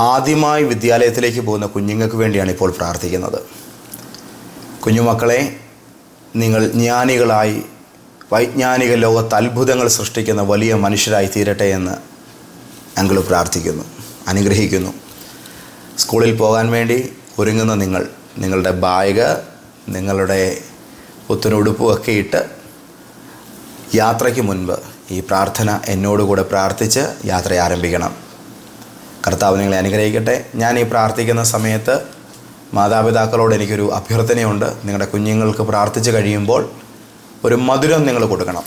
ആദ്യമായി വിദ്യാലയത്തിലേക്ക് പോകുന്ന കുഞ്ഞുങ്ങൾക്ക് വേണ്ടിയാണ് ഇപ്പോൾ പ്രാർത്ഥിക്കുന്നത്. കുഞ്ഞുമക്കളെ നിങ്ങൾ ജ്ഞാനികളായി വൈജ്ഞാനിക ലോകത്ത് അത്ഭുതങ്ങൾ സൃഷ്ടിക്കുന്ന വലിയ മനുഷ്യരായി തീരട്ടെ എന്ന് ഞങ്ങൾ പ്രാർത്ഥിക്കുന്നു അനുഗ്രഹിക്കുന്നു. സ്കൂളിൽ പോകാൻ വേണ്ടി ഒരുങ്ങുന്ന നിങ്ങൾ നിങ്ങളുടെ ബാഗ് നിങ്ങളുടെ പുത്തനുടുപ്പുമൊക്കെ ഇട്ട് യാത്രയ്ക്ക് മുൻപ് ഈ പ്രാർത്ഥന എന്നോടുകൂടെ പ്രാർത്ഥിച്ച് യാത്ര ആരംഭിക്കണം. കർത്താവ് നിങ്ങളെ അനുഗ്രഹിക്കട്ടെ. ഞാൻ ഈ പ്രാർത്ഥിക്കുന്ന സമയത്ത് മാതാപിതാക്കളോട് എനിക്കൊരു അഭ്യർത്ഥനയുണ്ട്. നിങ്ങളുടെ കുഞ്ഞുങ്ങൾക്ക് പ്രാർത്ഥിച്ച് കഴിയുമ്പോൾ ഒരു മധുരം നിങ്ങൾ കൊടുക്കണം.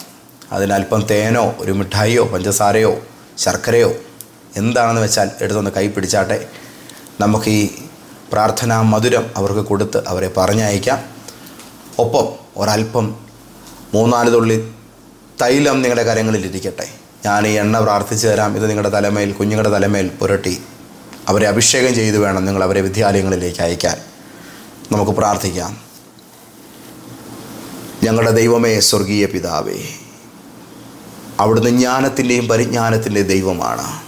അതിനൽപ്പം തേനോ ഒരു മിഠായിയോ പഞ്ചസാരയോ ശർക്കരയോ എന്താണെന്ന് വെച്ചാൽ എടുത്തൊന്ന് കൈ പിടിച്ചാട്ടെ. നമുക്ക് ഈ പ്രാർത്ഥനാ മധുരം അവർക്ക് കൊടുത്ത് അവരെ പറഞ്ഞയക്കാം. ഒപ്പം ഒരല്പം മൂന്നാൽ തുള്ളി തൈലം നിങ്ങളുടെ കരങ്ങളിൽ ഇരിക്കട്ടെ. ഞാൻ ഈ എണ്ണ പ്രാർത്ഥിച്ചു തരാം. ഇത് നിങ്ങളുടെ തലമേൽ കുഞ്ഞുങ്ങളുടെ തലമേൽ പുരട്ടി. അവരെ അഭിഷേകം ചെയ്തു വേണം നിങ്ങൾ അവരെ വിദ്യാലയങ്ങളിലേക്ക് അയക്കാൻ. നമുക്ക് പ്രാർത്ഥിക്കാം. ഞങ്ങളുടെ ദൈവമേ സ്വർഗീയ പിതാവേ അവിടുന്ന് ജ്ഞാനത്തിന്റെയും പരിജ്ഞാനത്തിന്റെ ദൈവമാണ്.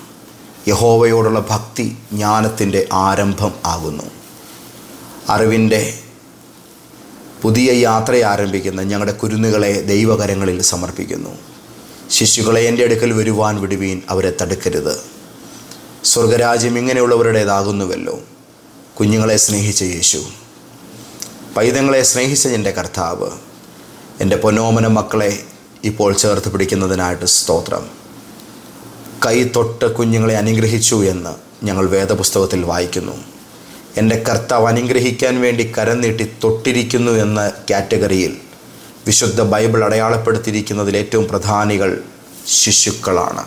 യഹോവയോടുള്ള ഭക്തി ജ്ഞാനത്തിന്റെ ആരംഭം ആകുന്നു. അറിവിന്റെ പുതിയ യാത്ര ആരംഭിക്കുന്ന ഞങ്ങളുടെ കുരുന്നുകളെ ദൈവകരങ്ങളിൽ സമർപ്പിക്കുന്നു. ശിശുക്കളെ എന്റെ അടുക്കൽ വരുവാൻ വിടുവീൻ അവരെ തടുക്കരുത്. സ്വർഗരാജ്യം ഇങ്ങനെയുള്ളവരുടേതാകുന്നുവല്ലോ. കുഞ്ഞുങ്ങളെ സ്നേഹിച്ച യേശു. പൈതങ്ങളെ സ്നേഹിച്ച എന്റെ കർത്താവ്. എന്റെ പൊന്നോമന മക്കളെ ഇപ്പോൾ ചേർത്ത് പിടിക്കുന്നതിനായിട്ട് സ്തോത്രം. കൈ തൊട്ട് കുഞ്ഞുങ്ങളെ അനുഗ്രഹിച്ചു എന്ന് ഞങ്ങൾ വേദപുസ്തകത്തിൽ വായിക്കുന്നു. എന്റെ കർത്താവ് അനുഗ്രഹിക്കാൻ വേണ്ടി കരം നീട്ടി തൊട്ടിരിക്കുന്നു എന്ന കാറ്റഗറിയിൽ വിശുദ്ധ ബൈബിൾ അടയാളപ്പെടുത്തിയിരിക്കുന്നതിൽ ഏറ്റവും പ്രധാനികൾ ശിശുക്കളാണ്.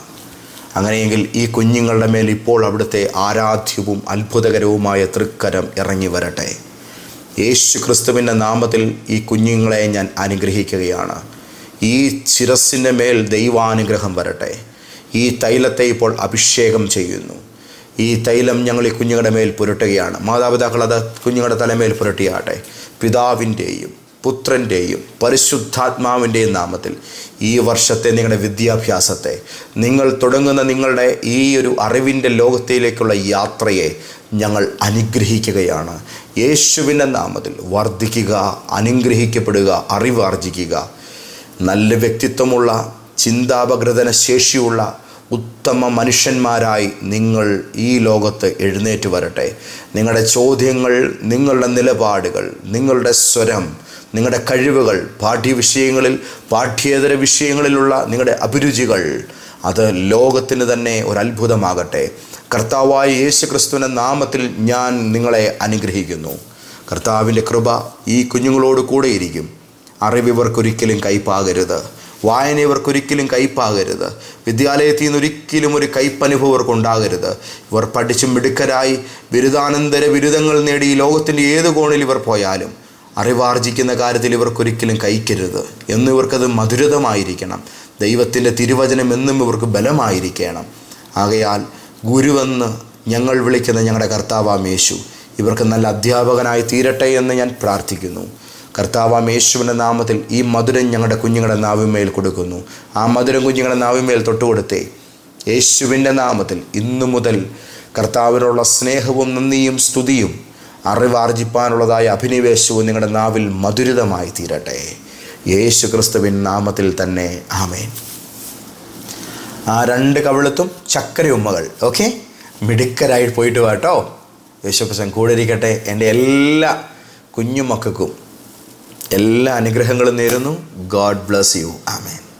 അങ്ങനെയെങ്കിൽ ഈ കുഞ്ഞുങ്ങളുടെ മേൽ ഇപ്പോൾ അവിടുത്തെ ആരാധ്യവും അത്ഭുതകരവുമായ തൃക്കരം ഇറങ്ങി വരട്ടെ. യേശു ക്രിസ്തുവിന്റെ നാമത്തിൽ ഈ കുഞ്ഞുങ്ങളെ ഞാൻ അനുഗ്രഹിക്കുകയാണ്. ഈ ശിരസിന്റെ മേൽ ദൈവാനുഗ്രഹം വരട്ടെ. ഈ തൈലത്തെ ഇപ്പോൾ അഭിഷേകം ചെയ്യുന്നു. ഈ തൈലം ഞങ്ങൾ ഈ കുഞ്ഞുങ്ങളുടെ മേൽ പുരട്ടുകയാണ്. മാതാപിതാക്കൾ അത് കുഞ്ഞുങ്ങളുടെ തലമേൽ പുരട്ടിയാട്ടെ പിതാവിന്റെയും പുത്രന്റെയും പരിശുദ്ധാത്മാവിന്റെയും നാമത്തിൽ ഈ വർഷത്തെ നിങ്ങളുടെ വിദ്യാഭ്യാസത്തെ നിങ്ങൾ തുടങ്ങുന്ന നിങ്ങളുടെ ഈ ഒരു അറിവിന്റെ ലോകത്തിലേക്കുള്ള യാത്രയെ ഞങ്ങൾ അനുഗ്രഹിക്കുകയാണ്. യേശുവിന്റെ നാമത്തിൽ വർദ്ധിക്കുക അനുഗ്രഹിക്കപ്പെടുക അറിവ് ആർജിക്കുക. നല്ല വ്യക്തിത്വമുള്ള ചിന്താപഗ്രഥന ശേഷിയുള്ള ഉത്തമ മനുഷ്യന്മാരായി നിങ്ങൾ ഈ ലോകത്ത് എഴുന്നേറ്റ് വരട്ടെ. നിങ്ങളുടെ ചോദ്യങ്ങൾ നിങ്ങളുടെ നിലപാടുകൾ നിങ്ങളുടെ സ്വരം നിങ്ങളുടെ കഴിവുകൾ പാഠ്യവിഷയങ്ങളിൽ പാഠ്യേതര വിഷയങ്ങളിലുള്ള നിങ്ങളുടെ അഭിരുചികൾ അത് ലോകത്തിന് തന്നെ ഒരു അത്ഭുതമാകട്ടെ കർത്താവായ യേശു ക്രിസ്തുവിന്റെ നാമത്തിൽ ഞാൻ നിങ്ങളെ അനുഗ്രഹിക്കുന്നു. കർത്താവിന്റെ കൃപ ഈ കുഞ്ഞുങ്ങളോട് കൂടെയിരിക്കും ഇരിക്കും. അറിവ് ഇവർക്കൊരിക്കലും കയ്പാകരുത് വായന ഇവർക്കൊരിക്കലും കയ്പാകരുത് വിദ്യാലയത്തിൽ നിന്ന് ഒരിക്കലും ഒരു കയ്പനുഭവം ഇവർക്കുണ്ടാകരുത്. ഇവർ പഠിച്ചും മിടുക്കരായി ബിരുദാനന്തര ബിരുദങ്ങൾ നേടി ലോകത്തിന്റെ ഏത് കോണിൽ ഇവർ പോയാലും അറിവാർജിക്കുന്ന കാര്യത്തിൽ ഇവർക്കൊരിക്കലും കൈക്കരുത് എന്നും ഇവർക്കത് മധുരതമായിരിക്കണം. ദൈവത്തിന്റെ തിരുവചനം എന്നും ഇവർക്ക് ബലമായിരിക്കണം. ആകയാൽ ഗുരുവെന്ന് ഞങ്ങൾ വിളിക്കുന്ന ഞങ്ങളുടെ കർത്താവാം യേശു ഇവർക്ക് നല്ല അധ്യാപകനായി തീരട്ടെ എന്ന് ഞാൻ പ്രാർത്ഥിക്കുന്നു. കർത്താവാം യേശുവിന്റെ നാമത്തിൽ ഈ മധുരം ഞങ്ങളുടെ കുഞ്ഞുങ്ങളുടെ നാവിന്മേൽ കൊടുക്കുന്നു. ആ മധുരം കുഞ്ഞുങ്ങളുടെ നാവിന്മേൽ തൊട്ടുകൊടുത്തേ. യേശുവിന്റെ നാമത്തിൽ ഇന്നു മുതൽ കർത്താവിനുള്ള സ്നേഹവും നന്ദിയും സ്തുതിയും അറിവാർജിപ്പാനുള്ളതായ അഭിനിവേശവും നിങ്ങളുടെ നാവിൽ മധുരിതമായി തീരട്ടെ. യേശു ക്രിസ്തുവിൻ നാമത്തിൽ തന്നെ ആമേൻ. ആ രണ്ട് കവിളത്തും ചക്കര ഉമ്മകൾ ഓക്കെ? മിടുക്കരായി പോയിട്ട് വാട്ടോ യേശുക്രിസ്തൻ കൂടെ ഇരിക്കട്ടെ. എന്റെ എല്ലാ കുഞ്ഞുമക്കൾക്കും എല്ലാ അനുഗ്രഹങ്ങളും നേരുന്നു. God bless you.